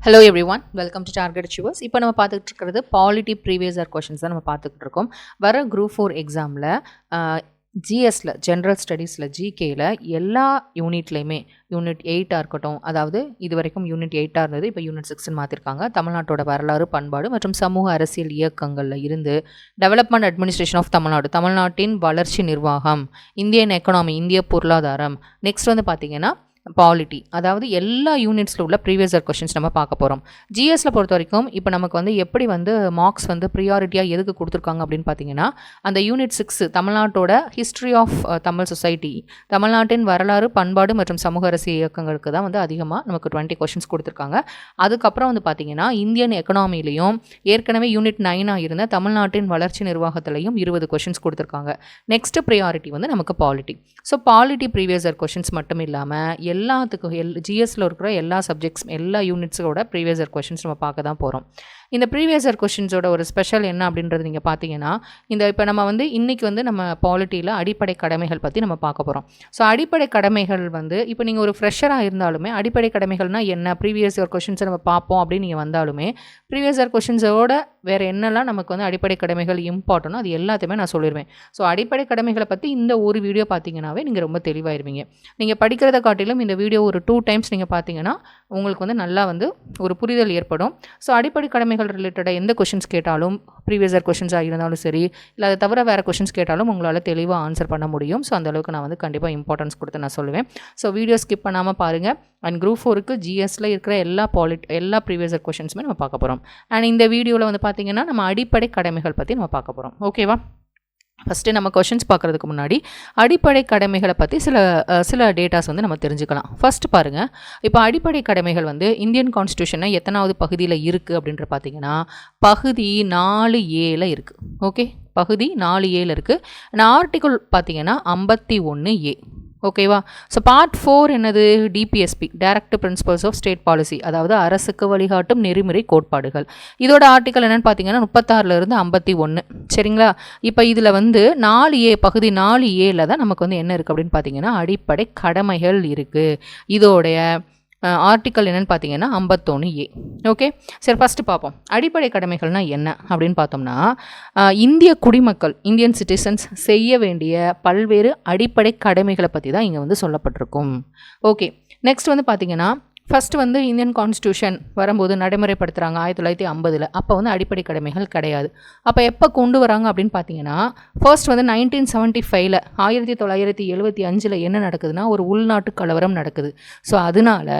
Hello everyone welcome to target achievers இப்போ நம்ம பார்த்துக்கிட்டு இருக்கிறது பாலிட்டி ப்ரீவியஸ் இயர் கொஷின்ஸ் தான் நம்ம பார்த்துக்கிட்டு இருக்கோம் வர குரூப் ஃபோர் எக்ஸாமில் ஜிஎஸ்ல ஜென்ரல் ஸ்டடீஸில் ஜிகேயில் எல்லா யூனிட்லேயுமே யூனிட் எயிட்டாக இருக்கட்டும் அதாவது இது வரைக்கும் யூனிட் எயிட்டாக இருந்தது இப்போ யூனிட் சிக்ஸ்னு மாற்றிருக்காங்க தமிழ்நாட்டோட வரலாறு பண்பாடு மற்றும் சமூக அரசியல் இயக்கங்களில் இருந்து டெவலப்மெண்ட் அட்மினிஸ்ட்ரேஷன் ஆஃப் தமிழ்நாடு தமிழ்நாட்டின் வளர்ச்சி நிர்வாகம் இந்தியன் எக்கனாமி இந்திய பொருளாதாரம். நெக்ஸ்ட் வந்து பார்த்திங்கன்னா பாலிட்டி அதாவது எல்லா யூனிட்ஸில் உள்ள ப்ரீவியஸ் இயர் கொஷின்ஸ் நம்ம பார்க்க போகிறோம் ஜிஎஸில் பொறுத்த வரைக்கும் இப்போ நமக்கு வந்து எப்படி வந்து மார்க்ஸ் வந்து ப்ரியாரிட்டியாக எதுக்கு கொடுத்துருக்காங்க அப்படின்னு பார்த்தீங்கன்னா அந்த யூனிட் சிக்ஸ் தமிழ்நாட்டோட ஹிஸ்ட்ரி ஆஃப் தமிழ் சொசைட்டி தமிழ்நாட்டின் வரலாறு பண்பாடு மற்றும் சமூக அரசியல் இயக்கங்களுக்கு தான் வந்து அதிகமாக நமக்கு டுவெண்ட்டி கொஷின்ஸ் கொடுத்துருக்காங்க. அதுக்கப்புறம் வந்து பார்த்தீங்கன்னா இந்தியன் எக்கனாமிலையும் ஏற்கனவே யூனிட் நைனாக இருந்த தமிழ்நாட்டின் வளர்ச்சி நிர்வாகத்திலையும் இருபது கொஷின்ஸ் கொடுத்துருக்காங்க. நெக்ஸ்ட் ப்ரியாரிட்டி வந்து நமக்கு polity so polity previous year questions மட்டும் இல்லாமல் எல்லாத்துக்கும் எல் ஜிஎஸ்சில் இருக்கிற எல்லா சப்ஜெக்ட்ஸ் எல்லா யூனிட்ஸோட ப்ரீவியஸ் இயர் கொஷின்ஸ் நம்ம பார்க்க தான் போகிறோம் இந்த ப்ரீவியஸர் கொஷின்ஸோட ஒரு ஸ்பெஷல் என்ன அப்படின்றது நீங்கள் பார்த்தீங்கன்னா இந்த இப்போ நம்ம வந்து இன்றைக்கி வந்து நம்ம பாலிட்டியில் அடிப்படை கடமைகள் பற்றி நம்ம பார்க்க போகிறோம் ஸோ அடிப்படை கடமைகள் வந்து இப்போ நீங்கள் ஒரு ஃப்ரெஷராக இருந்தாலுமே அடிப்படை கடமைகள்னால் என்ன? ப்ரீவியஸ் இயர் கொஷின்ஸை நம்ம பார்ப்போம் அப்படின்னு நீங்கள் வந்தாலுமே ப்ரீவியஸ் இயர் கொஷின்ஸோட வேறு என்னெல்லாம் நமக்கு வந்து அடிப்படை கடமைகள் இம்பார்ட்டனோ அது எல்லாத்தையுமே நான் சொல்லிடுவேன் ஸோ அடிப்படை கடமைகளை பற்றி இந்த ஒரு வீடியோ பார்த்தீங்கன்னாவே நீங்கள் ரொம்ப தெளிவாயிருவீங்க. நீங்கள் படிக்கிறத காட்டிலும் இந்த வீடியோ ஒரு டூ டைம்ஸ் நீங்கள் பார்த்தீங்கன்னா உங்களுக்கு வந்து நல்லா வந்து ஒரு புரிதல் ஏற்படும். ஸோ அடிப்படை கடமைகள் ரிலேட்டடாக எந்த கொஷின்ஸ் கேட்டாலும் ப்ரீவியஸ் இயர் கொஷின்ஸாக இருந்தாலும் சரி இல்லை அதை தவிர வேறு கொஷின்ஸ் கேட்டாலும் உங்களால் தெளிவாக ஆன்சர் பண்ண முடியும். ஸோ அந்தளவுக்கு நான் வந்து கண்டிப்பாக இம்பார்ட்டன்ஸ் கொடுத்து நான் சொல்லுவேன். ஸோ வீடியோ ஸ்கிப் பண்ணாமல் பாருங்கள் அண்ட் குரூப் ஃபோருக்கு ஜிஎஸ்சில் இருக்கிற எல்லா பாலிட் எல்லா ப்ரீவியஸ் கொஷின்ஸுமே நம்ம பார்க்க போகிறோம் அண்ட் இந்த வீடியோவில் வந்து பார்த்திங்கன்னா நம்ம அடிப்படை கடமைகள் பற்றி நம்ம பார்க்க போகிறோம் ஓகேவா ஃபஸ்ட்டு நம்ம கொஷின்ஸ் பார்க்குறதுக்கு முன்னாடி அடிப்படை கடமைகளை பற்றி சில சில டேட்டாஸ் வந்து நம்ம தெரிஞ்சுக்கலாம். ஃபஸ்ட் பாருங்கள் இப்போ அடிப்படை கடமைகள் வந்து இந்தியன் கான்ஸ்டியூஷனை எத்தனாவது பகுதியில் இருக்குது அப்படின்ற பார்த்தீங்கன்னா பகுதி நாலு ஏல இருக்குது ஓகே பகுதி நாலு ஏல இருக்குது நான் ஆர்டிக்கல் பார்த்தீங்கன்னா ஐம்பத்தி ஒன்று ஏ. ஓகேவா ஸோ பார்ட் ஃபோர் என்னது? DPSP direct principles of state policy அதாவது அரசுக்கு வழிகாட்டும் நெறிமுறை கோட்பாடுகள். இதோட ஆர்டிக்கல் என்னென்னு பார்த்தீங்கன்னா முப்பத்தாறுலேருந்து ஐம்பத்தி ஒன்று சரிங்களா? இப்போ இதில் வந்து நாலு ஏ பகுதி நாலு ஏல தான் நமக்கு வந்து என்ன இருக்குது அப்படின்னு பார்த்தீங்கன்னா அடிப்படை கடமைகள் இருக்குது இதோடைய ஆர்டிக்கல் என்னென்னு பார்த்தீங்கன்னா ஐம்பத்தொன்று ஏ ஓகே சரி ஃபஸ்ட்டு பார்ப்போம் அடிப்படை கடமைகள்னால் என்ன அப்படின்னு பார்த்தோம்னா இந்திய குடிமக்கள் இந்தியன் சிட்டிசன்ஸ் செய்ய வேண்டிய பல்வேறு அடிப்படை கடமைகளை பற்றி தான் இங்கே வந்து சொல்லப்பட்டிருக்கும். ஓகே நெக்ஸ்ட் வந்து பார்த்தீங்கன்னா ஃபஸ்ட்டு வந்து இந்தியன் கான்ஸ்டியூஷன் வரும்போது நடைமுறைப்படுத்துகிறாங்க ஆயிரத்தி தொள்ளாயிரத்தி ஐம்பதில். அப்போ வந்து அடிப்படை கடமைகள் கிடையாது. அப்போ எப்போ கொண்டு வராங்க அப்படின்னு பார்த்தீங்கன்னா ஃபர்ஸ்ட் வந்து நைன்டீன் செவன்ட்டி ஃபைவ்ல ஆயிரத்தி தொள்ளாயிரத்தி எழுபத்தி அஞ்சில் என்ன நடக்குதுன்னா ஒரு உள்நாட்டு கலவரம் நடக்குது. ஸோ அதனால்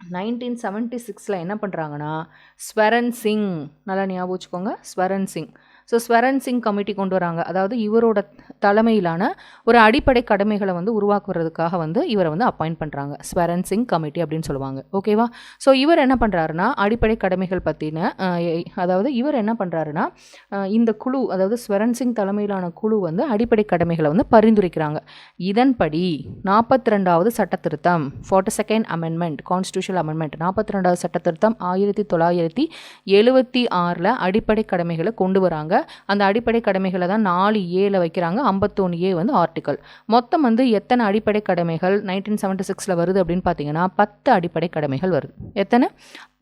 நைன்டீன் செவன்ட்டி சிக்ஸில் என்ன பண்ணுறாங்கன்னா ஸ்வரன் சிங் நல்லா ஞாபகம் வச்சுக்கோங்க ஸ்வரன் சிங். ஸோ ஸ்வரன் சிங் கமிட்டி கொண்டு வராங்க. அதாவது இவரோட தலைமையிலான ஒரு அடிப்படை கடமைகளை வந்து உருவாக்குறதுக்காக வந்து இவரை வந்து அப்பாயிண்ட் பண்ணுறாங்க ஸ்வரன் சிங் கமிட்டி அப்படின்னு சொல்லுவாங்க. ஓகேவா ஸோ இவர் என்ன பண்ணுறாருன்னா அடிப்படை கடமைகள் பற்றின அதாவது இவர் என்ன பண்ணுறாருன்னா இந்த குழு அதாவது ஸ்வரன் சிங் தலைமையிலான குழு வந்து அடிப்படை கடமைகளை வந்து பரிந்துரைக்கிறாங்க. இதன்படி நாற்பத்தி ரெண்டாவது சட்ட திருத்தம் forty second amendment constitution amendment நாற்பத்தி ரெண்டாவது சட்ட திருத்தம் ஆயிரத்தி தொள்ளாயிரத்தி எழுபத்தி ஆறில் அடிப்படை கடமைகளை கொண்டு வராங்க. அந்த அடிப்படை கடமைகளை தான் நாலு ஏல வைக்கிறாங்க. ஐம்பத்தொன்று ஏ வந்து ஆர்டிக்கல் மொத்தம் வந்து எத்தனை அடிப்படை கடமைகள் நைன்டீன் செவன்ட்டி சிக்ஸில் வருது அப்படின்னு பார்த்தீங்கன்னா பத்து அடிப்படை கடமைகள் வருது. எத்தனை?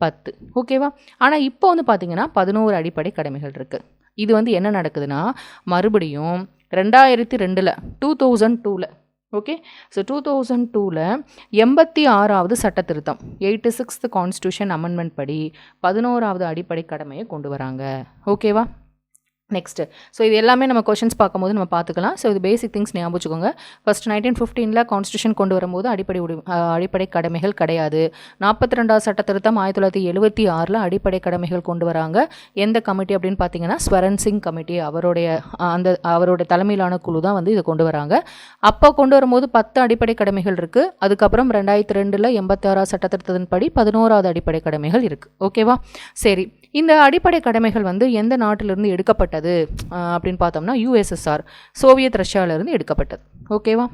பத்து. ஓகேவா ஆனால் இப்போ வந்து பார்த்தீங்கன்னா பதினோரு அடிப்படை கடமைகள் இருக்குது இது வந்து என்ன நடக்குதுன்னா மறுபடியும் ரெண்டாயிரத்தி ரெண்டில் டூ தௌசண்ட் டூவில் ஓகே ஸோ டூ தௌசண்ட் டூவில் எண்பத்தி ஆறாவது சட்ட திருத்தம் எயிட்டி சிக்ஸ்த் கான்ஸ்டியூஷன் அமெண்ட்மெண்ட் படி பதினோராவது அடிப்படை கடமையை கொண்டு வராங்க. ஓகேவா நெக்ஸ்ட்டு ஸோ இது எல்லாமே நம்ம கொஷின்ஸ் பார்க்கும்போது நம்ம பார்த்துக்கலாம். ஸோ இது பேசிக் திங்ஸ் ஞாபகம் வச்சுக்கோங்க ஃபஸ்ட் நைன்டீன் ஃபிஃப்டீனில் கான்ஸ்டியூஷன் கொண்டு வரும்போது அடிப்படை உடி அடிப்படை கடமைகள் கிடையாது. நாற்பத்தி ரெண்டாவது சட்ட திருத்தம் ஆயிரத்தி தொள்ளாயிரத்தி எழுபத்தி ஆறில் அடிப்படை கடமைகள் கொண்டு வராங்க. எந்த கமிட்டி அப்படின்னு பார்த்தீங்கன்னா ஸ்வரன் சிங் கமிட்டி அவருடைய அந்த அவருடைய தலைமையிலான குழு தான் வந்து இதை கொண்டு வராங்க. அப்போ கொண்டு வரும்போது பத்து அடிப்படை கடமைகள் இருக்குது அதுக்கப்புறம் ரெண்டாயிரத்தி ரெண்டில் எண்பத்தி ஆறாவது சட்ட திருத்தத்தின்படி பதினோராவது அடிப்படை கடமைகள் இருக்குது ஓகேவா சரி. இந்த அடிப்படை கடமைகள் வந்து எந்த நாட்டிலிருந்து எடுக்கப்பட்டது அப்படின்னு பார்த்தோம்னா யூஎஸ்எஸ்ஆர் சோவியத் ரஷ்யாவிலேருந்து எடுக்கப்பட்டது. ஓகேவா?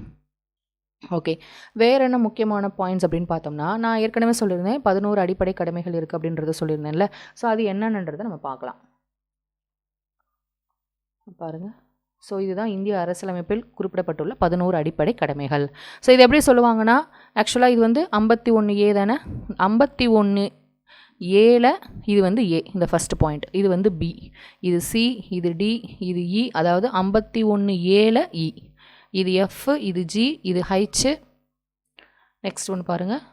ஓகே. வேறு என்ன முக்கியமான பாயிண்ட்ஸ் அப்படின்னு பார்த்தோம்னா நான் ஏற்கனவே சொல்லியிருந்தேன் பதினோரு அடிப்படை கடமைகள் இருக்குது அப்படின்றத சொல்லியிருந்தேன்ல. ஸோ அது என்னென்னன்றதை நம்ம பார்க்கலாம். பாருங்கள் ஸோ இதுதான் இந்திய அரசியலமைப்பில் குறிப்பிடப்பட்டுள்ள பதினோரு அடிப்படை கடமைகள். ஸோ இது எப்படி சொல்லுவாங்கன்னா ஆக்சுவலாக இது வந்து ஐம்பத்தி ஒன்று ஏ தானே? ஐம்பத்தி ஒன்று ஏல இது வந்து ஏ இந்த ஃபஸ்ட் பாயிண்ட் இது வந்து பி இது சி இது டி இது இ அதாவது ஐம்பத்தி ஒன்று ஏல இ இது எஃப் இது ஜி இது ஹைச்சு நெக்ஸ்ட் ஒன்று பாருங்கள்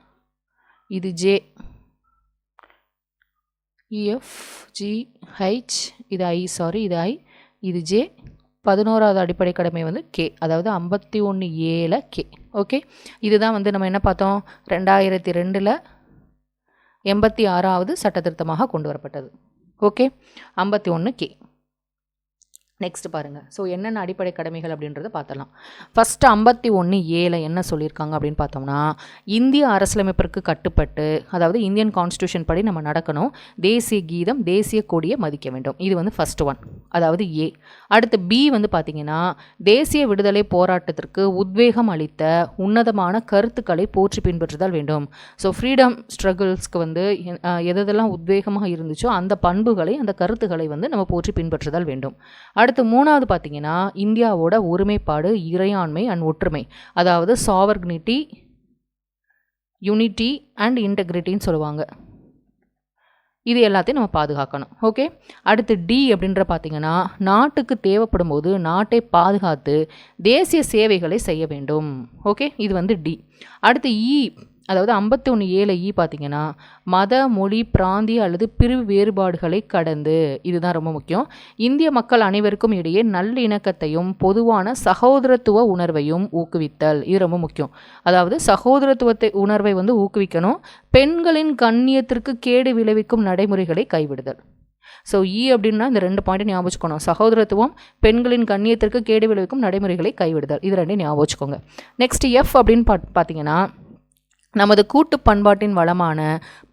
இது ஜே இஎஃப் ஜி ஹைச் இது ஐ சாரி இது ஐ இது ஜே பதினோராவது அடிப்படை கடமை வந்து கே அதாவது ஐம்பத்தி ஒன்று ஏல கே ஓகே இதுதான் வந்து நம்ம என்ன பார்த்தோம்? ரெண்டாயிரத்தி ரெண்டில் எண்பத்தி ஆறாவது சட்டத்திருத்தமாக கொண்டு வரப்பட்டது. ஓகே? ஐம்பத்தி ஒன்று கே நெக்ஸ்ட் பாருங்கள் ஸோ என்னென்ன அடிப்படை கடமைகள் அப்படின்றத பார்த்தலாம் ஃபஸ்ட்டு ஐம்பத்தி ஒன்று ஏல என்ன சொல்லியிருக்காங்க அப்படின்னு பார்த்தோம்னா இந்திய அரசியலமைப்பிற்கு கட்டுப்பட்டு அதாவது இந்தியன் கான்ஸ்டியூஷன் படி நம்ம நடக்கணும். தேசிய கீதம் தேசிய கொடியை மதிக்க வேண்டும். இது வந்து ஃபஸ்ட் ஒன் அதாவது ஏ அடுத்து பி வந்து பார்த்திங்கன்னா தேசிய விடுதலை போராட்டத்திற்கு உத்வேகம் அளித்த உன்னதமான கருத்துக்களை போற்றி பின்பற்றுதல் வேண்டும். ஸோ ஃப்ரீடம் ஸ்ட்ரகிள்ஸ்க்கு வந்து எதெல்லாம் உத்வேகமாக இருந்துச்சோ அந்த பண்புகளை அந்த கருத்துக்களை வந்து நம்ம போற்றி பின்பற்றுதல் வேண்டும். அடுத்து மூணாவது பார்த்தீங்கன்னா இந்தியாவோட ஒருமைப்பாடு இறையாண்மை அண்ட் ஒற்றுமை. அதாவது சாவர்னிட்டி யூனிட்டி அண்ட் இன்டெகிரிட்டின்னு சொல்லுவாங்க. இது எல்லாத்தையும் நம்ம பாதுகாக்கணும். ஓகே அடுத்து டி அப்படின்ற பார்த்தீங்கன்னா நாட்டுக்கு தேவைப்படும் போது நாட்டை பாதுகாத்து தேசிய சேவைகளை செய்ய வேண்டும். ஓகே இது வந்து டி அடுத்து இ அதாவது ஐம்பத்தி ஒன்று ஏழு இ பார்த்தீங்கன்னா மத மொழி பிராந்திய அல்லது பிரிவு வேறுபாடுகளை கடந்து இதுதான் ரொம்ப முக்கியம். இந்திய மக்கள் அனைவருக்கும் இடையே நல்லிணக்கத்தையும் பொதுவான சகோதரத்துவ உணர்வையும் ஊக்குவித்தல் இது ரொம்ப முக்கியம். அதாவது சகோதரத்துவத்தை உணர்வை வந்து ஊக்குவிக்கணும் பெண்களின் கண்ணியத்திற்கு கேடு விளைவிக்கும் நடைமுறைகளை கைவிடுதல். ஸோ இ அப்படின்னா இந்த ரெண்டு பாயிண்ட் ஞாபகம் வச்சுக்கணும். சகோதரத்துவம் பெண்களின் கண்ணியத்திற்கு கேடு விளைவிக்கும் நடைமுறைகளை கைவிடுதல். இது ரெண்டையும் ஞாபகம் வச்சுக்கோங்க. நெக்ஸ்ட் எஃப் அப்படின்னு பா பார்த்தீங்கன்னா நமது கூட்டு பண்பாட்டின் வளமான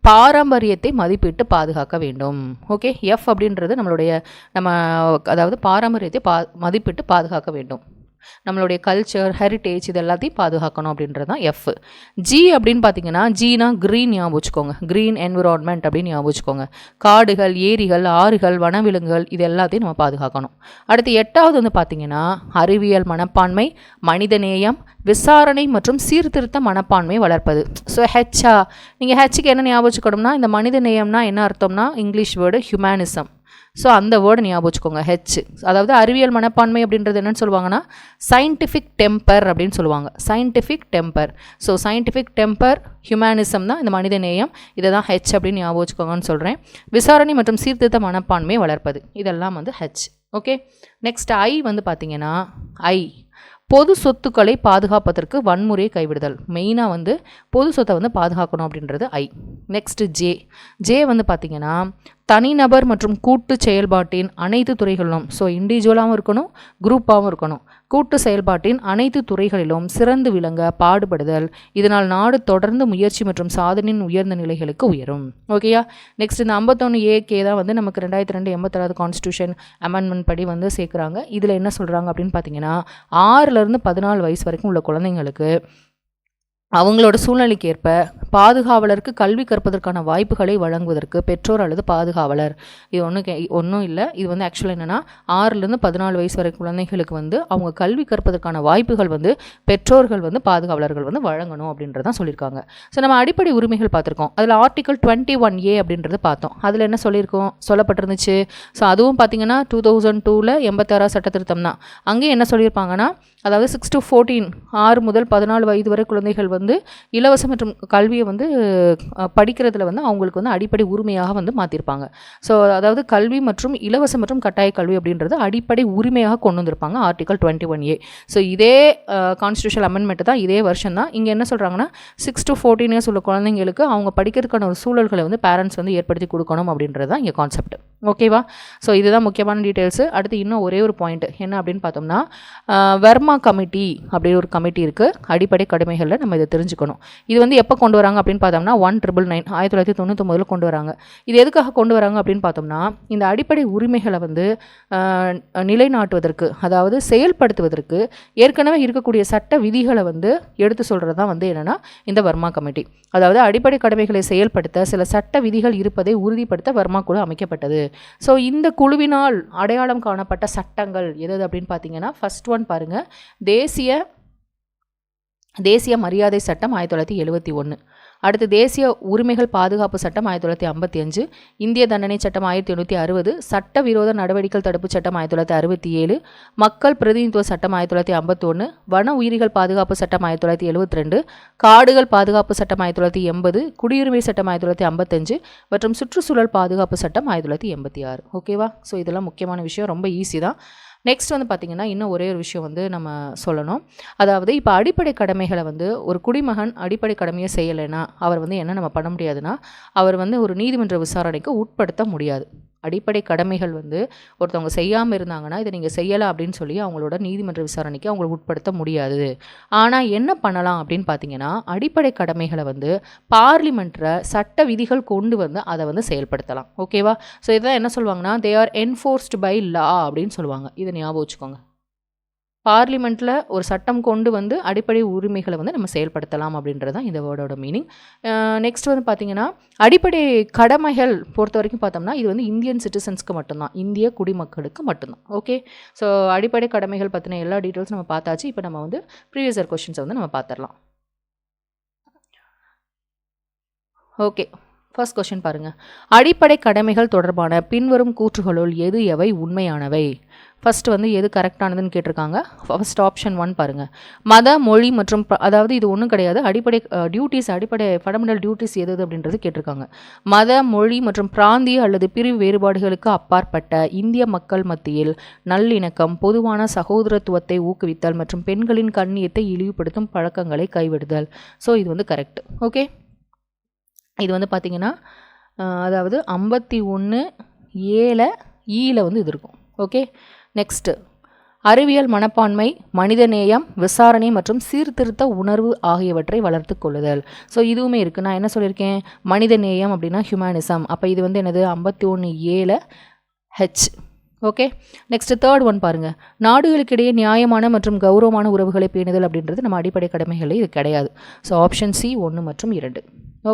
பாரம்பரியத்தை மதிப்பிட்டு பாதுகாக்க வேண்டும். ஓகே எஃப் அப்படின்றது நம்மளுடைய நம்ம அதாவது பாரம்பரியத்தை பா மதிப்பிட்டு பாதுகாக்க வேண்டும். நம்மளுடைய கல்ச்சர் ஹெரிட்டேஜ் இது எல்லாத்தையும் பாதுகாக்கணும் அப்படின்றது தான் எஃப் ஜி அப்படின்னு பார்த்தீங்கன்னா ஜீனா க்ரீன் ஞாபகம் வச்சுக்கோங்க. க்ரீன் என்விரான்மெண்ட் அப்படின்னு ஞாபகம் வச்சுக்கோங்க. காடுகள் ஏரிகள் ஆறுகள் வனவிலங்குகள் இது எல்லாத்தையும் நம்ம பாதுகாக்கணும். அடுத்து எட்டாவது வந்து பார்த்தீங்கன்னா அறிவியல் மனப்பான்மை மனிதநேயம் விசாரணை மற்றும் சீர்திருத்த மனப்பான்மை வளர்ப்பது. ஸோ ஹெச்சா நீங்கள் ஹெச்சுக்கு என்ன ஞாபகம் வச்சுக்கணும்னா இந்த மனித நேயம்னா என்ன அர்த்தம்னா இங்கிலீஷ் வேர்டு ஹியூமனிசம் ஸோ அந்த வேர்டு ஞாபகம் வச்சுக்கோங்க ஹெச் அதாவது அறிவியல் மனப்பான்மை அப்படின்றது என்னென்னு சொல்லுவாங்கன்னா சயின்டிஃபிக் டெம்பர் அப்படின்னு சொல்லுவாங்க. Scientific temper so scientific temper humanism தான் இந்த மனித நேயம். இதை தான் ஹெச் அப்படின்னு ஞாபகம் வச்சுக்கோங்கன்னு சொல்கிறேன் விசாரணை மற்றும் சீர்திருத்த மனப்பான்மையை வளர்ப்பது. இதெல்லாம் வந்து ஹெச் ஓகே நெக்ஸ்ட் ஐ வந்து பார்த்தீங்கன்னா ஐ பொது சொத்துக்களை பாதுகாப்பதற்கு வன்முறையை கைவிடுதல். மெயினாக வந்து பொது சொத்தை வந்து பாதுகாக்கணும் அப்படின்றது ஐ நெக்ஸ்ட்டு ஜே ஜே வந்து பார்த்திங்கன்னா தனிநபர் மற்றும் கூட்டு செயல்பாட்டின் அனைத்து துறைகளிலும் ஸோ இண்டிவிஜுவலாகவும் இருக்கணும் குரூப்பாகவும் இருக்கணும். கூட்டு செயல்பாட்டின் அனைத்து துறைகளிலும் சிறந்து விளங்க பாடுபடுதல். இதனால் நாடு தொடர்ந்து முயற்சி மற்றும் சாதனையின் உயர்ந்த நிலைகளுக்கு உயரும். ஓகேயா நெக்ஸ்ட் இந்த ஐம்பத்தொன்று ஏகே தான் வந்து நமக்கு ரெண்டாயிரத்தி ரெண்டு எண்பத்தாறாவது கான்ஸ்டியூஷன் அமெண்ட்மெண்ட் படி வந்து சேர்க்குறாங்க. இதில் என்ன சொல்கிறாங்க அப்படின்னு பார்த்தீங்கன்னா ஆறுலேருந்து பதினாலு வயசு வரைக்கும் உள்ள குழந்தைங்களுக்கு அவங்களோட சூழ்நிலைக்கு ஏற்ப பாதுகாவலருக்கு கல்வி கற்பதற்கான வாய்ப்புகளை வழங்குவதற்கு பெற்றோர் அல்லது பாதுகாவலர். இது ஒன்றும் கே ஒன்றும் இல்லை. இது வந்து ஆக்சுவலாக என்னென்னா ஆறுலேருந்து பதினாலு வயசு வரை குழந்தைகளுக்கு வந்து அவங்க கல்வி கற்பதற்கான வாய்ப்புகள் வந்து பெற்றோர்கள் வந்து பாதுகாவலர்கள் வந்து வழங்கணும் அப்படின்றதான் சொல்லியிருக்காங்க. ஸோ நம்ம அடிப்படை உரிமைகள் பார்த்துருக்கோம். அதில் ஆர்டிகல் டுவெண்ட்டி ஒன் ஏ அப்படின்றது பார்த்தோம். அதில் என்ன சொல்லியிருக்கோம்? சொல்லப்பட்டிருந்துச்சு. ஸோ அதுவும் பார்த்தீங்கன்னா டூ தௌசண்ட் டூவில் எண்பத்தாறா சட்ட திருத்தம் தான் அங்கேயும் என்ன சொல்லியிருப்பாங்கன்னா அதாவது சிக்ஸ் டு ஃபோர்டீன் ஆறு முதல் பதினாலு வயது வரை குழந்தைகள் வந்து வந்து இலவசம் மற்றும் கல்வியை வந்து படிக்கிறதுல வந்து அவங்களுக்கு வந்து அடிப்படை உரிமையாக வந்து மாற்றிருப்பாங்க ஸோ அதாவது கல்வி மற்றும் இலவசம் மற்றும் கட்டாய கல்வி அப்படின்றது அடிப்படை உரிமையாக கொண்டு வந்திருப்பாங்க article twenty one A so இதே கான்ஸ்டியூஷன் அமெண்ட்மெண்ட் தான் இதே வருஷம் தான். இங்கே என்ன சொல்கிறாங்கன்னா சிக்ஸ் டு ஃபோர்டீன் இயர்ஸ் உள்ள குழந்தைங்களுக்கு அவங்க படிக்கிறதுக்கான ஒரு சூழல்களை வந்து பேரண்ட்ஸ் வந்து ஏற்படுத்தி கொடுக்கணும் அப்படின்றது தான் இங்கே கான்செப்ட் ஓகேவா ஸோ இதுதான் முக்கியமான டீட்டெயில்ஸு அடுத்து இன்னும் ஒரே ஒரு பாயிண்ட் என்ன அப்படின்னு பார்த்தோம்னா வர்மா கமிட்டி அப்படின்னு ஒரு கமிட்டி இருக்குது அடிப்படை கடுமைகளில் நம்ம இதை தெரிஞ்சுக்கணும். இது வந்து எப்போ கொண்டு வராங்க அப்படின்னு பார்த்தோம்னா ஒன் ட்ரிபிள் நைன் ஆயிரத்தி தொள்ளாயிரத்தி தொண்ணூத்தொம்பதில் கொண்டு வராங்க. இது எதுக்காக கொண்டு வராங்க அப்படின்னு பார்த்தோம்னா இந்த அடிப்படை உரிமைகளை வந்து நிலைநாட்டுவதற்கு அதாவது செயல்படுத்துவதற்கு ஏற்கனவே இருக்கக்கூடிய சட்ட விதிகளை வந்து எடுத்து சொல்கிறது தான் வந்து என்னென்னா இந்த வர்மா கமிட்டி. அதாவது அடிப்படை கடமைகளை செயல்படுத்த சில சட்ட விதிகள் இருப்பதை உறுதிப்படுத்த வர்மா குழு அமைக்கப்பட்டது. ஸோ இந்த குழுவினால் அடையாளம் காணப்பட்ட சட்டங்கள் எது எது அப்படின்னு பார்த்தீங்கன்னா ஃபர்ஸ்ட் ஒன் பாருங்கள் தேசிய தேசிய மரியாதை சட்டம் ஆயிரத்தி தொள்ளாயிரத்தி எழுபத்தி ஒன்று அடுத்து தேசிய உரிமைகள் பாதுகாப்பு சட்டம் ஆயிரத்தி தொள்ளாயிரத்தி ஐம்பத்தி அஞ்சு இந்திய தண்டனை சட்டம் ஆயிரத்தி எண்ணூற்றி அறுபது சட்டவிரோத நடவடிக்கைகள் தடுப்பு சட்டம் ஆயிரத்தி தொள்ளாயிரத்தி அறுபத்தி ஏழு மக்கள் பிரதிநிதித்துவ சட்டம் ஆயிரத்தி தொள்ளாயிரத்தி ஐம்பத்தொன்று வன உயிரிகள் பாதுகாப்பு சட்டம் ஆயிரத்தி தொள்ளாயிரத்தி எழுபத்தி ரெண்டு காடுகள் பாதுகாப்பு சட்டம் ஆயிரத்தி தொள்ளாயிரத்தி எண்பது குடியுரிமை சட்டம் ஆயிரத்தி தொள்ளாயிரத்தி ஐம்பத்தஞ்சு மற்றும் சுற்றுச்சூழல் பாதுகாப்பு சட்டம் ஆயிரத்தி தொள்ளாயிரத்தி எண்பத்தி ஆறு. ஓகேவா? ஸோ இதெல்லாம் முக்கியமான விஷயம். ரொம்ப ஈஸி தான். நெக்ஸ்ட் வந்து பார்த்திங்கன்னா இன்னும் ஒரே ஒரு விஷயம் வந்து நம்ம சொல்லணும். அதாவது இப்போ அடிப்படை கடமைகளை வந்து ஒரு குடிமகன் அடிப்படை கடமையை செய்யலைன்னா அவர் வந்து என்ன நம்ம பண்ண முடியாதுன்னா அவர் வந்து ஒரு நீதிமன்ற விசாரணைக்கு உட்படுத்த முடியாது. அடிப்படை கடமைகள் வந்து ஒருத்தவங்க செய்யாமல் இருந்தாங்கன்னா இதை நீங்கள் செய்யலை அப்படின்னு சொல்லி அவங்களோட நீதிமன்ற விசாரணைக்கு அவங்களை உட்படுத்த முடியாது. ஆனால் என்ன பண்ணலாம் அப்படின்னு பார்த்தீங்கன்னா அடிப்படை கடமைகளை வந்து பார்லிமெண்ட்டில் சட்ட விதிகள் கொண்டு வந்து அதை வந்து செயல்படுத்தலாம். ஓகேவா? ஸோ இதான் என்ன சொல்லுவாங்கன்னா they are enforced by law அப்படின்னு சொல்லுவாங்க. இதை ஞாபகம் வச்சுக்கோங்க. பார்லிமெண்ட்டில் ஒரு சட்டம் கொண்டு வந்து அடிப்படை உரிமைகளை வந்து நம்ம செயல்படுத்தலாம் அப்படின்றது தான் இந்த வேர்டோட மீனிங். நெக்ஸ்ட் வந்து பார்த்திங்கன்னா அடிப்படை கடமைகள் பொறுத்த வரைக்கும் பார்த்தோம்னா இது வந்து இந்தியன் சிட்டிசன்ஸ்க்கு மட்டும்தான். இந்திய குடிமக்களுக்கு மட்டும்தான். ஓகே ஸோ அடிப்படை கடமைகள் பற்றின எல்லா டீட்டெயில்ஸும் நம்ம பார்த்தாச்சு. இப்போ நம்ம வந்து ப்ரீவியஸ் இயர் கொஷின்ஸை வந்து நம்ம பார்த்துடலாம் ஓகே ஃபர்ஸ்ட் கொஷின் பாருங்கள் அடிப்படை கடமைகள் தொடர்பான பின்வரும் கூற்றுகளுள் எது எவை உண்மையானவை? ஃபஸ்ட்டு வந்து எது கரெக்டானதுன்னு கேட்டிருக்காங்க. ஃபஸ்ட் ஆப்ஷன் ஒன் பாருங்கள் மத மொழி மற்றும் ப- அதாவது இது ஒன்றும் கிடையாது. அடிப்படை டியூட்டிஸ் அடிப்படை ஃபண்டமெண்டல் டியூட்டிஸ் எது எது அப்படின்றது கேட்டிருக்காங்க. மத மொழி மற்றும் பிராந்திய அல்லது பிரிவு வேறுபாடுகளுக்கு அப்பாற்பட்ட இந்திய மக்கள் மத்தியில் நல்லிணக்கம் பொதுவான சகோதரத்துவத்தை ஊக்குவித்தல் மற்றும் பெண்களின் கண்ணியத்தை இழிவுபடுத்தும் பழக்கங்களை கைவிடுதல். ஸோ இது வந்து கரெக்ட் ஓகே இது வந்து பார்த்தீங்கன்னா அதாவது ஐம்பத்தி ஒன்று ஏழை ஈயில் வந்து இது இருக்கும். ஓகே நெக்ஸ்ட்டு அறிவியல் மனப்பான்மை மனிதநேயம் விசாரணை மற்றும் சீர்திருத்த உணர்வு ஆகியவற்றை வளர்த்து கொள்ளுதல். ஸோ இதுவுமே இருக்குது நான் என்ன சொல்லியிருக்கேன்? மனிதநேயம் அப்படின்னா ஹியூமனிசம் அப்போ இது வந்து எனது ஐம்பத்தி ஒன்று ஏழு H okay next third one பாருங்கள் நாடுகளுக்கிடையே நியாயமான மற்றும் கௌரவமான உறவுகளை பேணுதல் அப்படின்றது நம்ம அடிப்படை கடமைகளில் இது கிடையாது. ஸோ ஆப்ஷன் சி ஒன்று மற்றும் இரண்டு.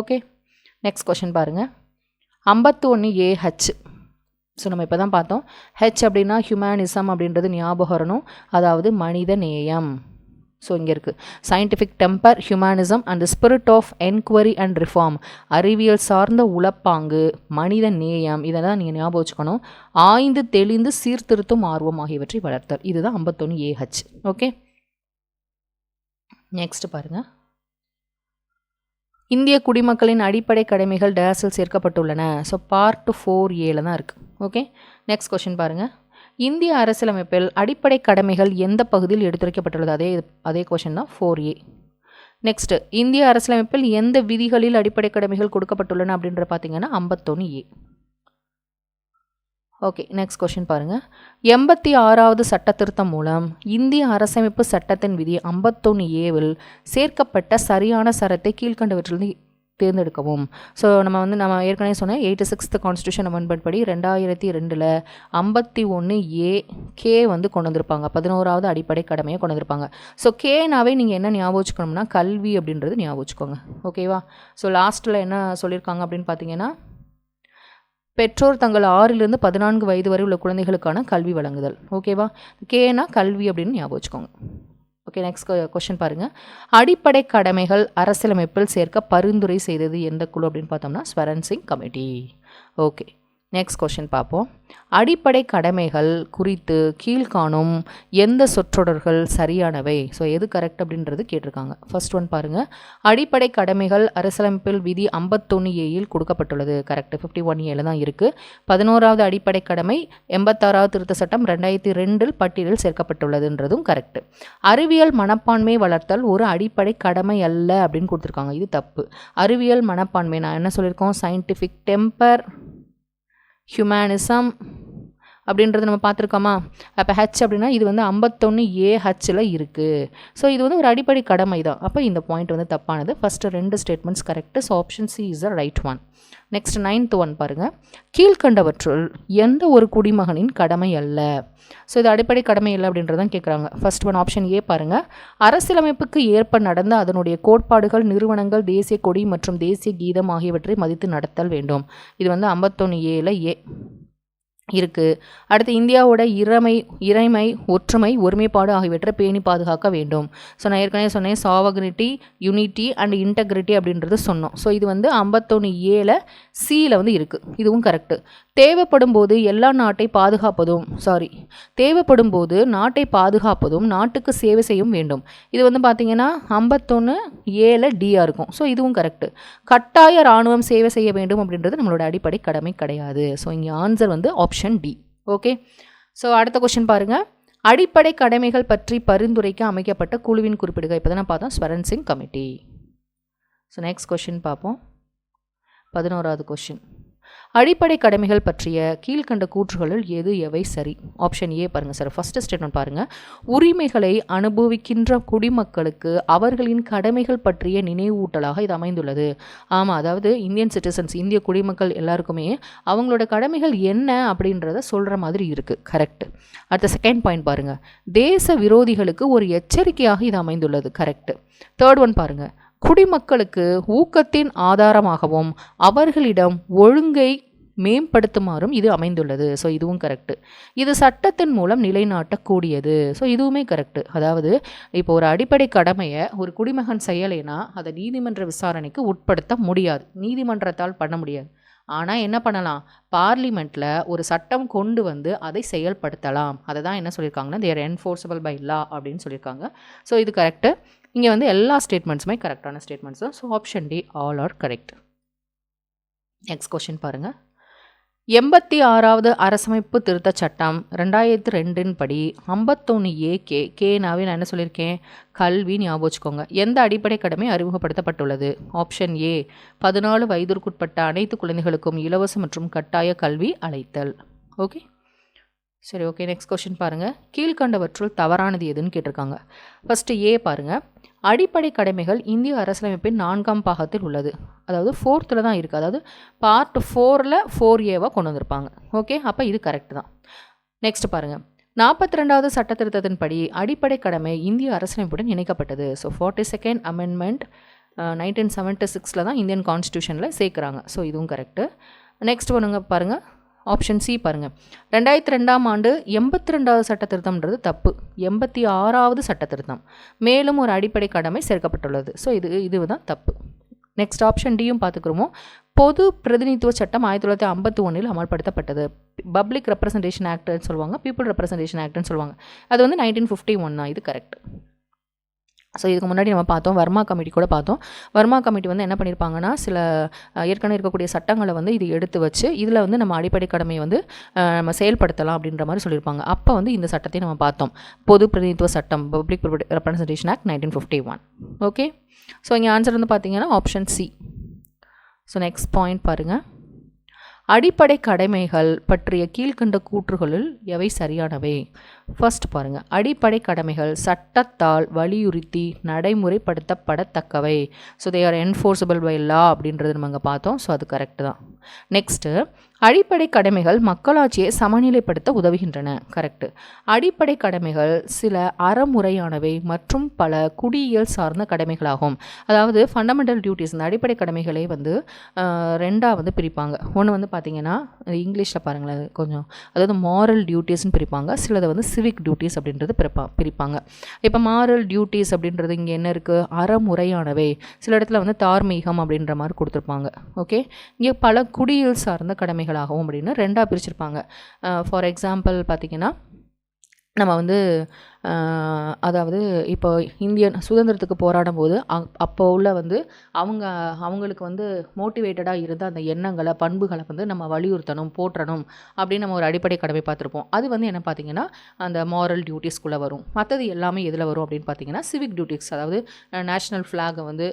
ஓகே நெக்ஸ்ட் கொஷின் பாருங்கள் ஐம்பத்தொன்று ஏஹெச் ஸோ நம்ம இப்போ தான் பார்த்தோம். ஹெச் அப்படின்னா ஹியூமனிசம் அப்படின்றது ஞாபகம் வரணும். அதாவது மனித நேயம். ஸோ இங்கே இருக்குது scientific temper humanism and spirit of enquiry and reform அறிவியல் சார்ந்த உளப்பாங்கு மனித நேயம் இதை தான் நீங்கள் ஞாபகம் வச்சுக்கணும். ஆய்ந்து தெளிந்து சீர்திருத்தும் ஆர்வம் ஆகியவற்றை வளர்த்தல். இதுதான் ஐம்பத்தொன்று ஏஹெச் ஓகே நெக்ஸ்ட் பாருங்கள் இந்திய குடிமக்களின் அடிப்படை கடமைகள் டேஸில் சேர்க்கப்பட்டுள்ளன. ஸோ பார்ட் ஃபோர் ஏல தான் இருக்குது ஓகே நெக்ஸ்ட் கொஷின் பாருங்கள் இந்திய அரசியலமைப்பில் அடிப்படை கடமைகள் எந்த பகுதியில் எடுத்துரைக்கப்பட்டுள்ளது? அதே அதே கொஷின் தான் ஃபோர் ஏ நெக்ஸ்ட்டு இந்திய அரசியலமைப்பில் எந்த விதிகளில் அடிப்படை கடமைகள் கொடுக்கப்பட்டுள்ளன அப்படின்ற பார்த்தீங்கன்னா ஐம்பத்தொன்று ஏ ஓகே நெக்ஸ்ட் கொஷின் பாருங்கள் எண்பத்தி ஆறாவது சட்ட திருத்தம் மூலம் இந்திய அரசமைப்பு சட்டத்தின் விதி ஐம்பத்தொன்று ஏவில் சேர்க்கப்பட்ட சரியான சரத்தை கீழ்கண்டவற்றிலிருந்து தேர்ந்தெடுக்கவும். ஸோ நம்ம வந்து நம்ம ஏற்கனவே சொன்னேன் எயிட்டி சிக்ஸ்த் கான்ஸ்டியூஷன் அமெண்ட்மெண்ட் படி ரெண்டாயிரத்தி ரெண்டில் ஐம்பத்தி ஒன்று ஏ கே வந்து கொண்டு வந்திருப்பாங்க. பதினோராவது அடிப்படை கடமையை கொண்டு வந்திருப்பாங்க. ஸோ கேனாவே நீங்கள் என்ன ஞாபகம் வச்சுக்கணும்னா கல்வி அப்படின்றது ஞாபகம் வச்சுக்கோங்க. ஓகேவா ஸோ லாஸ்ட்டில் என்ன சொல்லியிருக்காங்க அப்படின்னு பார்த்தீங்கன்னா பெற்றோர் தங்கள் ஆறிலிருந்து பதினான்கு வயது வரை உள்ள குழந்தைகளுக்கான கல்வி வழங்குதல். ஓகேவா கேனா கல்வி அப்படின்னு ஞாபகம் வச்சுக்கோங்க. ஓகே நெக்ஸ்ட் கொஷின் பாருங்கள் அடிப்படை கடமைகள் அரசியலமைப்பில் சேர்க்க பரிந்துரை செய்தது எந்த குழு அப்படின்னு பார்த்தோம்னா Swaran Singh committee. Okay next question பார்ப்போம். அடிப்படை கடமைகள் குறித்து கீழ்காணும் எந்த சொற்றொடர்கள் சரியானவை? ஸோ எது கரெக்ட் அப்படின்றது கேட்டிருக்காங்க. ஃபர்ஸ்ட் ஒன் பாருங்கள் அடிப்படை கடமைகள் அரசியலமைப்பில் விதி ஐம்பத்தொன்று ஏயில் கொடுக்கப்பட்டுள்ளது. கரெக்ட் ஃபிஃப்டி ஒன் ஏல தான் இருக்குது பதினோராவது அடிப்படை கடமை எண்பத்தாறாவது திருத்த சட்டம் ரெண்டாயிரத்தி ரெண்டில் பட்டியலில் சேர்க்கப்பட்டுள்ளதுன்றதும் கரெக்ட் அறிவியல் மனப்பான்மை வளர்த்தல் ஒரு அடிப்படை கடமை அல்ல அப்படின்னு கொடுத்துருக்காங்க. இது தப்பு. அறிவியல் மனப்பான்மை நான் என்ன சொல்லியிருக்கோம்? சயின்டிஃபிக் டெம்பர் ஹியூமனிசம் அப்படின்றது நம்ம பார்த்துருக்கோமா? அப்போ ஹச் அப்படின்னா இது வந்து ஐம்பத்தொன்று ஏ ஹச்சில் இருக்குது ஸோ இது வந்து ஒரு அடிப்படை கடமை தான் அப்போ இந்த பாயிண்ட் வந்து தப்பானது. ஃபஸ்ட்டு ரெண்டு statements correct so option C is the right one next ninth one பாருங்கள் கீழ்கண்டவற்றுள் எந்த ஒரு குடிமகனின் கடமை அல்ல. ஸோ இது அடிப்படை கடமை இல்லை அப்படின்றதான் கேட்குறாங்க ஃபர்ஸ்ட் ஒன் ஆப்ஷன் ஏ பாருங்கள் அரசியலமைப்புக்கு ஏற்ப நடந்த அதனுடைய கோட்பாடுகள் நிறுவனங்கள் தேசிய கொடி மற்றும் தேசிய கீதம் ஆகியவற்றை மதித்து நடத்தல் வேண்டும். இது வந்து ஐம்பத்தொன்று ஏல ஏ இருக்குது அடுத்து இந்தியாவோட இறமை இறைமை ஒற்றுமை ஒருமைப்பாடு ஆகியவற்றை பேணி பாதுகாக்க வேண்டும். ஸோ நான் ஏற்கனவே சொன்னேன் சாவகிரிட்டி யூனிட்டி அண்ட் இன்டெகிரிட்டி அப்படின்றது சொன்னோம். ஸோ இது வந்து ஐம்பத்தொன்று ஏழை சியில் வந்து இருக்குது இதுவும் கரெக்டு தேவைப்படும் போது எல்லா நாட்டை பாதுகாப்பதும் சாரி தேவைப்படும் போது நாட்டை பாதுகாப்பதும் நாட்டுக்கு சேவை செய்யும் வேண்டும். இது வந்து பார்த்திங்கன்னா ஐம்பத்தொன்று ஏழை டியாக இருக்கும். ஸோ இதுவும் கரெக்டு கட்டாய இராணுவம் சேவை செய்ய வேண்டும் அப்படின்றது நம்மளோட அடிப்படை கடமை கிடையாது. ஸோ இங்கே ஆன்சர் வந்து ஆப்ஷன் டி ஓகே ஸோ அடுத்த கொஷின் பாருங்கள் அடிப்படை கடமைகள் பற்றி பரிந்துரைக்க அமைக்கப்பட்ட குழுவின் குறிப்பிடுக. இப்போ தான் பார்த்தோம். Swaran Singh committee so next question பார்ப்போம். பதினோராவது கொஷின் அடிப்படை கடமைகள் பற்றிய கீழ்கண்ட கூற்றுகளில் எது எவை சரி? ஆப்ஷன் ஏ பாருங்கள் சார் ஃபஸ்ட்டு ஸ்டேட்மெண்ட் பாருங்கள் உரிமைகளை அனுபவிக்கின்ற குடிமக்களுக்கு அவர்களின் கடமைகள் பற்றிய நினைவூட்டலாக இது அமைந்துள்ளது. ஆமாம் அதாவது இந்தியன் சிட்டிசன்ஸ் இந்திய குடிமக்கள் எல்லாருக்குமே அவங்களோட கடமைகள் என்ன அப்படின்றத சொல்கிற மாதிரி இருக்குது கரெக்ட் அடுத்த செகண்ட் பாயிண்ட் பாருங்கள் தேச விரோதிகளுக்கு ஒரு எச்சரிக்கையாக இது அமைந்துள்ளது. கரெக்ட் தேர்ட் ஒன் பாருங்கள் குடிமக்களுக்கு ஊக்கத்தின் ஆதாரமாகவும் அவர்களிடம் ஒழுங்கை மேம்படுத்துமாறும் இது அமைந்துள்ளது. ஸோ இதுவும் கரெக்டு இது சட்டத்தின் மூலம் நிலைநாட்டக்கூடியது. ஸோ இதுவுமே கரெக்டு அதாவது இப்போ ஒரு அடிப்படை கடமையை ஒரு குடிமகன் செய்யலைன்னா அதை நீதிமன்ற விசாரணைக்கு உட்படுத்த முடியாது. நீதிமன்றத்தால் பண்ண முடியாது. ஆனால் என்ன பண்ணலாம்? பார்லிமெண்ட்டில் ஒரு சட்டம் கொண்டு வந்து அதை செயல்படுத்தலாம். அதை தான் என்ன சொல்லியிருக்காங்கன்னா தேர் என்ஃபோர்ஸபிள் பை லா அப்படின்னு சொல்லியிருக்காங்க. ஸோ இது கரெக்டு இங்கே வந்து எல்லா ஸ்டேட்மெண்ட்ஸுமே கரெக்டான ஸ்டேட்மெண்ட்ஸ் தான். So option D all are correct next question பாருங்கள் எண்பத்தி ஆறாவது அரசமைப்பு திருத்த சட்டம் ரெண்டாயிரத்து ரெண்டின் படி ஐம்பத்தொன்று ஏ கே கேனாவே நான் என்ன சொல்லியிருக்கேன்? கல்வி ஞாபகம் வச்சுக்கோங்க. எந்த அடிப்படை கடமை அறிமுகப்படுத்தப்பட்டுள்ளது? ஆப்ஷன் ஏ பதினாலு வயதிற்குட்பட்ட அனைத்து குழந்தைகளுக்கும் இலவச மற்றும் கட்டாய கல்வி அழைத்தல். ஓகே சரி ஓகே நெக்ஸ்ட் கொஷின் பாருங்கள் கீழ்கண்டவற்றுள் தவறானது எதுன்னு கேட்டிருக்காங்க. ஃபஸ்ட்டு ஏ பாருங்கள் அடிப்படை கடமைகள் இந்திய அரசியலமைப்பின் நான்காம் பாகத்தில் உள்ளது. அதாவது ஃபோர்த்தில் தான் இருக்குது அதாவது பார்ட் ஃபோரில் ஃபோர் ஏவாக கொண்டு வந்திருப்பாங்க. ஓகே அப்போ இது கரெக்ட் தான். நெக்ஸ்ட் பாருங்கள் நாற்பத்தி ரெண்டாவது சட்ட திருத்தத்தின்படி அடிப்படை கடமை இந்திய அரசியலமைப்புடன் இணைக்கப்பட்டது. So forty second amendment nineteen seventy சிக்ஸில் தான் இந்தியன் கான்ஸ்டியூஷனில் சேர்க்குறாங்க. ஸோ இதுவும் கரெக்டு நெக்ஸ்ட் ஒன்றுங்க பாருங்கள் ஆப்ஷன் சி பாருங்கள் ரெண்டாயிரத்தி ரெண்டாம் ஆண்டு எண்பத்தி ரெண்டாவது சட்ட திருத்தம்ன்றது தப்பு. எண்பத்தி ஆறாவது சட்ட திருத்தம் மேலும் ஒரு அடிப்படை கடமை சேர்க்கப்பட்டுள்ளது. ஸோ இது இது தான் தப்பு நெக்ஸ்ட் ஆப்ஷன் டியும் பார்த்துக்கிறோமோ பொது பிரதிநிதித்துவ சட்டம் ஆயிரத்தி தொள்ளாயிரத்தி ஐம்பத்தி ஒன்றில் அமல்படுத்தப்பட்டது. பப்ளிக் ரெப்ரசன்டேஷன் ஆக்ட்னு சொல்லுவாங்க. பீப்புள் ரெப்ரசன்டேஷன் ஆக்ட்னு சொல்லுவாங்க. அது வந்து நைன்டீன் ஃபிஃப்டி ஒன் தான். இது கரெக்ட் ஸோ இதுக்கு முன்னாடி நம்ம பார்த்தோம் வர்மா கமிட்டி கூட பார்த்தோம். வர்மா கமிட்டி வந்து என்ன பண்ணியிருப்பாங்கன்னா சில ஏற்கனவே இருக்கக்கூடிய சட்டங்களை வந்து இது எடுத்து வச்சு இதில் வந்து நம்ம அடிப்படை கடமையை வந்து நம்ம செயல்படுத்தலாம் அப்படின்ற மாதிரி சொல்லியிருப்பாங்க. அப்போ வந்து இந்த சட்டத்தை நம்ம பார்த்தோம். பொது பிரதிநிதித்துவ சட்டம் public representation act nineteen fifty one okay so இங்கே ஆன்சர் வந்து பார்த்தீங்கன்னா option C so next point பாருங்கள் அடிப்படை கடமைகள் பற்றிய கீழ்கண்ட கூற்றுகளுள் எவை சரியானவை? ஃபர்ஸ்ட் பாருங்கள் அடிப்படை கடமைகள் சட்டத்தால் வலியுறுத்தி நடைமுறைப்படுத்தப்படத்தக்கவை. So they are enforceable by law அப்படின்றது நம்ம அங்கே பார்த்தோம். ஸோ அது கரெக்டு தான். நெக்ஸ்ட்டு அடிப்படை கடமைகள் மக்களாட்சியை சமநிலைப்படுத்த உதவுகின்றன. கரெக்டு அடிப்படை கடமைகள் சில அறமுறையானவை மற்றும் பல குடியியல் சார்ந்த கடமைகளாகும். அதாவது ஃபண்டமெண்டல் டியூட்டிஸ் இந்த அடிப்படை கடமைகளை வந்து ரெண்டாக வந்து பிரிப்பாங்க. ஒன்று வந்து பார்த்திங்கன்னா இங்கிலீஷில் பாருங்களேன் கொஞ்சம் அதாவது மாரல் டியூட்டிஸ்னு பிரிப்பாங்க. சிலதை வந்து சிவிக் டியூட்டிஸ் அப்படின்றது பிரிப்பா பிரிப்பாங்க. இப்போ மாரல் டியூட்டிஸ் அப்படின்றது இங்கே என்ன இருக்குது அறமுறையானவை. சில இடத்துல வந்து தார்மீகம் அப்படின்ற மாதிரி கொடுத்துருப்பாங்க. ஓகே இங்கே பல குடியியல் சார்ந்த கடமைகள் பிரச்சனைகளாகவும் அப்படின்னு ரெண்டாக பிரிச்சிருப்பாங்க. ஃபார் எக்ஸாம்பிள் பார்த்திங்கன்னா நம்ம வந்து அதாவது இப்போ இந்தியன் சுதந்திரத்துக்கு போராடும் போது அப்போ உள்ள வந்து அவங்க அவங்களுக்கு வந்து மோட்டிவேட்டடாக இருந்த அந்த எண்ணங்களை பண்புகளை வந்து நம்ம வலியுறுத்தணும் போற்றணும் அப்படின்னு நம்ம ஒரு அடிப்படை கடமை பார்த்துருப்போம். அது வந்து என்ன பார்த்தீங்கன்னா அந்த மாரல் டியூட்டிஸ்குள்ளே வரும். மற்றது எல்லாமே எதில் வரும் அப்படின்னு பார்த்தீங்கன்னா சிவிக் டியூட்டிஸ் அதாவது நேஷ்னல் ஃப்ளாகை வந்து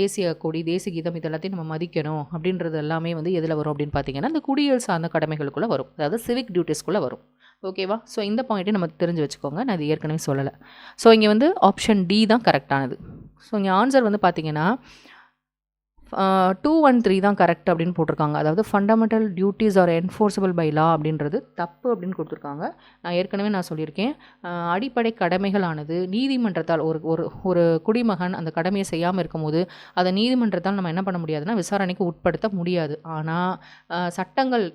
தேசிய கொடி தேசிய கீதம் இது எல்லாத்தையும் நம்ம மதிக்கணும் அப்படின்றது எல்லாமே வந்து எதில் வரும் அப்படின்னு பார்த்தீங்கன்னா அந்த குடியல் சார்ந்த கடமைகளுக்குள்ளே வரும். அதாவது சிவிக் டியூட்டிஸ்குள்ளே வரும். ஓகேவா ஸோ இந்த பாயிண்ட்டை நம்ம தெரிஞ்சு வச்சுக்கோங்க. நான் இது ஏற்கனவே சொல்லலை. ஸோ இங்கே வந்து ஆப்ஷன் டி தான் கரெக்டானது ஸோ இங்கே ஆன்சர் வந்து பார்த்தீங்கன்னா டூ ஒன் த்ரீ தான் கரெக்ட் அப்படின்னு போட்டிருக்காங்க. அதாவது fundamental duties are enforceable by law அப்படின்றது தப்பு அப்படின்னு கொடுத்துருக்காங்க. நான் ஏற்கனவே நான் சொல்லியிருக்கேன். அடிப்படை கடமைகளானது நீதிமன்றத்தால் ஒரு ஒரு ஒரு குடிமகன் அந்த கடமையை செய்யாமல் இருக்கும்போது அதை நீதிமன்றத்தால் நம்ம என்ன பண்ண முடியாதுன்னா விசாரணைக்கு உட்படுத்த முடியாது. ஆனால் சட்டங்கள்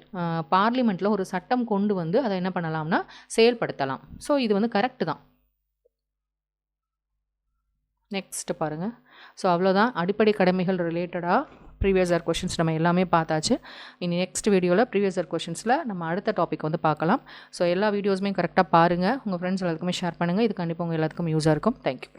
பார்லிமெண்ட்டில் ஒரு சட்டம் கொண்டு வந்து அதை என்ன பண்ணலாம்னா செயல்படுத்தலாம். ஸோ இது வந்து கரெக்டு தான். நெக்ஸ்ட் பாருங்கள் ஸோ அவ்வளோதான் அடிப்படை கடமைகள் ரிலேட்டடாக ப்ரீவியஸ் இயர் கொஷின்ஸ் நம்ம எல்லாமே பார்த்தாச்சு. இனி நெக்ஸ்ட் வீடியோவில் ப்ரீவியஸ் இயர் கொஷின்ஸில் நம்ம அடுத்த டாபிக் வந்து பார்க்கலாம். ஸோ எல்லா வீடியோஸுமே கரெக்டாக பாருங்கள் உங்கள் ஃப்ரெண்ட்ஸ் எல்லாத்துக்குமே ஷேர் பண்ணுங்கள் இது கண்டிப்பாக உங்கள் எல்லாத்துக்கும் யூஸாக இருக்கும். தேங்க்யூ